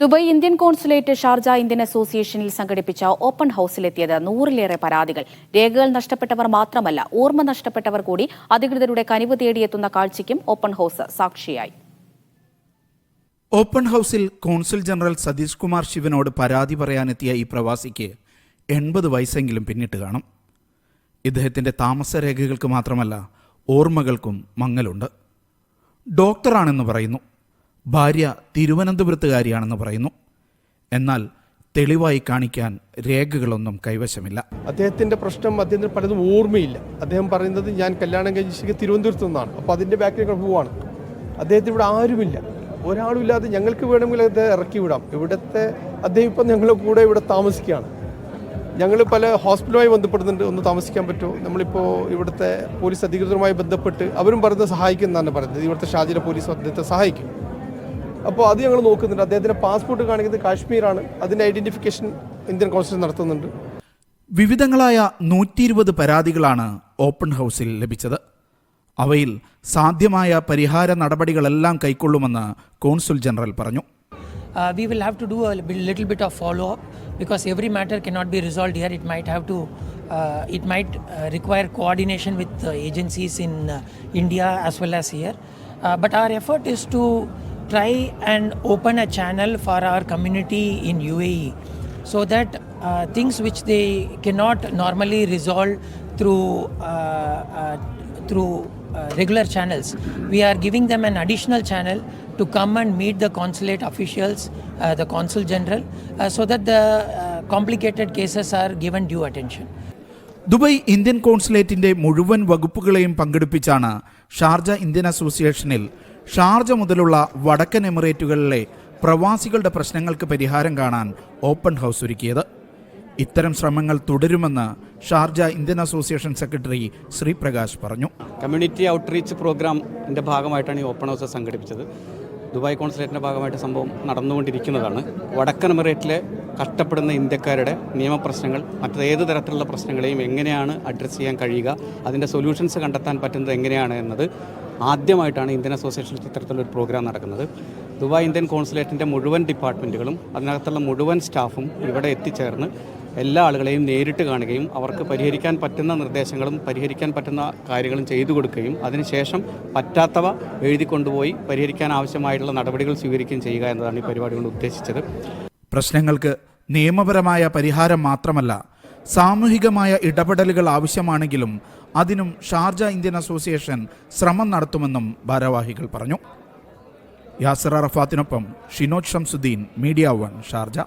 Dubai Indian consulate Sharjah Indian അസോസിയേഷനിൽ സംഘടിപ്പിച്ച open ഹൌസിലെത്തിയത് നൂറിലേറെ പരാതികൾ. രേഖകൾ നഷ്ടപ്പെട്ടവർ മാത്രമല്ല ഓർമ്മ നഷ്ടപ്പെട്ടവർ കൂടി അധികൃതരുടെ കനിവ് തേടിയെത്തുന്ന കാഴ്ചയ്ക്കും ഓപ്പൺ ഹൌസ് സാക്ഷിയായി. ഓപ്പൺ ഹൌസിൽ കോൺസുൽ ജനറൽ സതീഷ് കുമാർ ശിവനോട് പരാതി പറയാനെത്തിയ ഈ പ്രവാസിക്ക് എൺപത് വയസ്സെങ്കിലും പിന്നിട്ട് കാണും. ഇദ്ദേഹത്തിന്റെ താമസരേഖകൾക്ക് മാത്രമല്ല ഓർമ്മകൾക്കും മങ്ങലുണ്ട്. ഡോക്ടറാണെന്ന് പറയുന്നു. ഭാര്യ തിരുവനന്തപുരത്തുകാരിയാണെന്ന് പറയുന്നു. എന്നാൽ തെളിവായി കാണിക്കാൻ രേഖകളൊന്നും കൈവശമില്ല. അദ്ദേഹത്തിന്റെ പ്രശ്നം അദ്ദേഹത്തിന് പലതും ഓർമ്മയില്ല. അദ്ദേഹം പറയുന്നത് ഞാൻ കല്യാണം കഴിച്ച ശരിക്കും തിരുവനന്തപുരത്ത് നിന്നാണ്. അപ്പോൾ അതിന്റെ ബാക്കിൽ പോവാണ്. അദ്ദേഹത്തിന് ഇവിടെ ആരുമില്ല. ഒരാളും ഇല്ലാതെ ഞങ്ങൾക്ക് വേണമെങ്കിൽ അദ്ദേഹം ഇറക്കി വിടാം. ഇവിടുത്തെ അദ്ദേഹം ഇപ്പം ഞങ്ങളുടെ കൂടെ ഇവിടെ താമസിക്കുകയാണ്. ഞങ്ങൾ പല ഹോസ്പിറ്റലുമായി ബന്ധപ്പെടുന്നുണ്ട്. ഒന്ന് താമസിക്കാൻ പറ്റുമോ? നമ്മളിപ്പോൾ ഇവിടുത്തെ പോലീസ് അധികൃതരുമായി ബന്ധപ്പെട്ട് അവരും പറയുന്നത് സഹായിക്കുന്നതാണ് പറയുന്നത്. ഇവിടുത്തെ ഷാജിലെ പോലീസ് അദ്ദേഹത്തെ സഹായിക്കും. അപ്പോൾ അത് ഞങ്ങൾ നോക്കുന്നുണ്ട്. അദ്ദേഹത്തിന്റെ പാസ്പോർട്ട് കാണിക്കുന്നത് കാശ്മീരാണ്. അതിന്റെ ഐഡന്റിഫിക്കേഷൻ ഇന്ത്യൻ കോൺസുലേറ്റ് നടത്തുന്നുണ്ട്. വിവിധങ്ങളായ നൂറ്റി ഇരുപത് പരാതികളാണ് ഓപ്പൺ ഹൗസിൽ ലഭിച്ചത്. അവയിൽ സാധ്യമായ പരിഹാര നടപടികളെല്ലാം കൈക്കൊള്ളുമെന്ന് കോൺസുൽ ജനറൽ പറഞ്ഞു. We will have to do little bit of follow up because every matter can not be resolve here it might have to it might require coordination with agencies in India as well as here but our effort is to try and open a channel for our community in UAE so that uh, things which they cannot normally resolve through uh, uh, through uh, regular channels. We are giving them an additional channel to come and meet the consulate officials, uh, the consul general, uh, so that the uh, complicated cases are given due attention. Dubai Indian കോൺസുലേറ്റിന്റെ മുഴുവൻ വകുപ്പുകളെയും പങ്കെടുപ്പിച്ചാണ് Sharjah Indian അസോസിയേഷനിൽ Sharjah മുതലുള്ള വടക്കൻ എമിറേറ്റുകളിലെ പ്രവാസികളുടെ പ്രശ്നങ്ങൾക്ക് പരിഹാരം കാണാൻ ഓപ്പൺ ഹൗസ് ഒരുക്കിയത്. ഇത്തരം ശ്രമങ്ങൾ തുടരുമെന്ന് Sharjah Indian association secretary Sreeprakash പറഞ്ഞു. കമ്മ്യൂണിറ്റി ഔട്ട്റീച്ച് പ്രോഗ്രാമിന്റെ ഭാഗമായിട്ടാണ് ഈ ഓപ്പൺ ഹൗസ് സംഘടിപ്പിച്ചത്. ദുബായ് കോൺസുലേറ്റിന്റെ ഭാഗമായിട്ട് സംഭവം നടന്നുകൊണ്ടിരിക്കുന്നതാണ്. വടക്കൻ എമിറേറ്റിലെ കഷ്ടപ്പെടുന്ന ഇന്ത്യക്കാരുടെ നിയമപ്രശ്നങ്ങൾ മറ്റേത് തരത്തിലുള്ള പ്രശ്നങ്ങളെയും എങ്ങനെയാണ് അഡ്രസ്സ് ചെയ്യാൻ കഴിയുക അതിന്റെ സൊല്യൂഷൻസ് കണ്ടെത്താൻ പറ്റുന്നത് എങ്ങനെയാണ് എന്നത് ആദ്യമായിട്ടാണ് ഇന്ത്യൻ അസോസിയേഷൻ ഇത്തരത്തിലൊരു പ്രോഗ്രാം നടക്കുന്നത്. ദുബായ് ഇന്ത്യൻ കോൺസുലേറ്റിന്റെ മുഴുവൻ ഡിപ്പാർട്ട്മെന്റുകളും അതിനകത്തുള്ള മുഴുവൻ സ്റ്റാഫും ഇവിടെ എത്തിച്ചേർന്ന് എല്ലാ ആളുകളെയും നേരിട്ട് കാണുകയും അവർക്ക് പരിഹരിക്കാൻ പറ്റുന്ന നിർദ്ദേശങ്ങളും പരിഹരിക്കാൻ പറ്റുന്ന കാര്യങ്ങളും ചെയ്തു കൊടുക്കുകയും അതിനുശേഷം പറ്റാത്തവ എഴുതി കൊണ്ടുപോയി പരിഹരിക്കാൻ ആവശ്യമായിട്ടുള്ള നടപടികൾ സ്വീകരിക്കുകയും ചെയ്യുക എന്നതാണ് ഈ പരിപാടി കൊണ്ട് ഉദ്ദേശിച്ചത്. പ്രശ്നങ്ങൾക്ക് നിയമപരമായ പരിഹാരം മാത്രമല്ല സാമൂഹികമായ ഇടപെടലുകൾ ആവശ്യമാണെങ്കിലും അതിനും ഷാർജ ഇന്ത്യൻ അസോസിയേഷൻ ശ്രമം നടത്തുമെന്നും ഭാരവാഹികൾ പറഞ്ഞു. യാസർ അറഫാത്തിനൊപ്പം Shinoj Shamsuddin media one Sharjah.